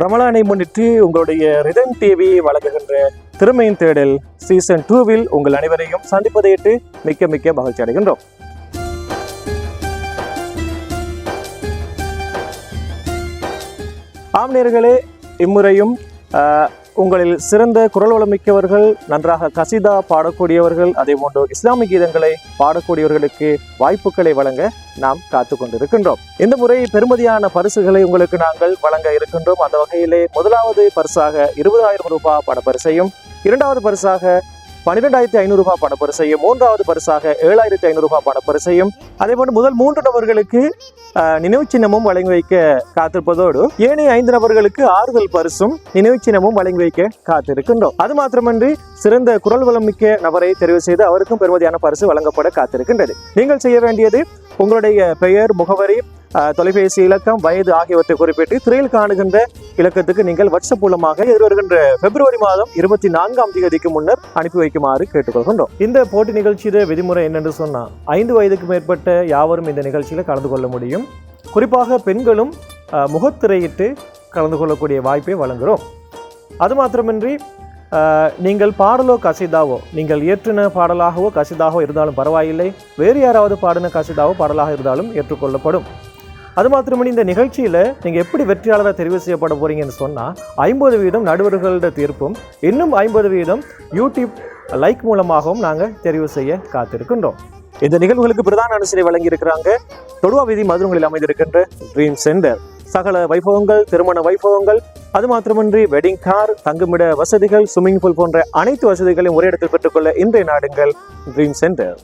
ரமலானை முன்னிட்டு உங்களுடைய ரிதம் டிவி வழங்குகின்ற திறமையின் தேடல் சீசன் டூவில் உங்கள் அனைவரையும் சந்திப்பதையிட்டு மிக்க மிக்க மகிழ்ச்சி அடைகின்றோம். ஆம்நேர்களே இம்முறையும் உங்களில் சிறந்த குரல் வளமிக்கவர்கள் நன்றாக கசிதா பாடக்கூடியவர்கள் அதே போன்று இஸ்லாமிய கீதங்களை பாடக்கூடியவர்களுக்கு வாய்ப்புகளை வழங்க நாம் காத்து கொண்டிருக்கின்றோம். இந்த முறை பெருமதியான பரிசுகளை உங்களுக்கு நாங்கள் வழங்க இருக்கின்றோம். அந்த வகையிலே முதலாவது பரிசாக இருபதாயிரம் ரூபாய் பணப்பரிசையும் இரண்டாவது பரிசாக பன்னிரெண்டாயிரத்தி ஐநூறு ரூபாய் பணப்பரிசையும் மூன்றாவது பரிசாக ஏழாயிரத்தி ஐநூறு ரூபாய் பணப்பரிசையும். அதே போன்று முதல் மூன்று நபர்களுக்கு நினைவு சின்னமும் வழங்கி வைக்க காத்திருப்பதோடு ஏனைய ஐந்து நபர்களுக்கு ஆறுதல் பரிசும் நினைவு சின்னமும் வழங்கி வைக்க காத்திருக்கின்றோம். அது மாத்திரமன்றி சிறந்த குரல் வளம் மிக்க நபரை தெரிவு செய்து அவருக்கும் பெருமதியான பரிசு வழங்கப்பட காத்திருக்கின்றது. நீங்கள் செய்ய வேண்டியது உங்களுடைய பெயர் முகவரி தொலைபேசி இலக்கம் வயது ஆகியவற்றை குறிப்பிட்டு திரையில் காணுகின்ற இலக்கத்துக்கு நீங்கள் வாட்ஸ்அப் மூலமாக எதிர்வருகின்ற பிப்ரவரி மாதம் இருபத்தி நான்காம் தேதிக்கு முன்னர் அனுப்பி வைக்குமாறு கேட்டுக்கொள்கின்றோம். இந்த போட்டி நிகழ்ச்சியில விதிமுறை என்னென்று சொன்னால் ஐந்து வயதுக்கு மேற்பட்ட யாவரும் இந்த நிகழ்ச்சியில் கலந்து கொள்ள முடியும். குறிப்பாக பெண்களும் ஆஹ், முகத்திரையிட்டு கலந்து கொள்ளக்கூடிய வாய்ப்பை வழங்குகிறோம் அது மாத்திரமின்றி நீங்கள் பாடலோ கசிதாவோ நீங்கள் இயற்றின பாடலாகவோ கசிதாகவோ இருந்தாலும் பரவாயில்லை. வேறு யாராவது பாடின கசிதாவோ பாடலாக இருந்தாலும் ஏற்றுக்கொள்ளப்படும். அது மாத்திரமணி இந்த நிகழ்ச்சியில் நீங்கள் எப்படி வெற்றியாளராக தெரிவு செய்யப்பட போகிறீங்கன்னு சொன்னால் ஐம்பது வீதம் நடுவர்களோட தீர்ப்பும் இன்னும் ஐம்பது வீதம் யூடியூப் லைக் மூலமாகவும் நாங்கள் தெரிவு செய்ய காத்திருக்கின்றோம். இந்த நிகழ்வுகளுக்கு பிரதான அனுசரி வழங்கியிருக்கிறாங்க. தொடுவா வீதி மதுரங்களில் அமைந்திருக்கின்ற ட்ரீம் சென்டர் சகல வைபவங்கள் திருமண வைபவங்கள் அது மாத்திரமின்றி வெட்டிங் கார் தங்குமிட வசதிகள் ஸ்விம்மிங் பூல் போன்ற அனைத்து வசதிகளையும் ஒரே இடத்தில் பெற்றுக்கொள்ள இன்றைய நாடுங்கள் ட்ரீம் சென்டர்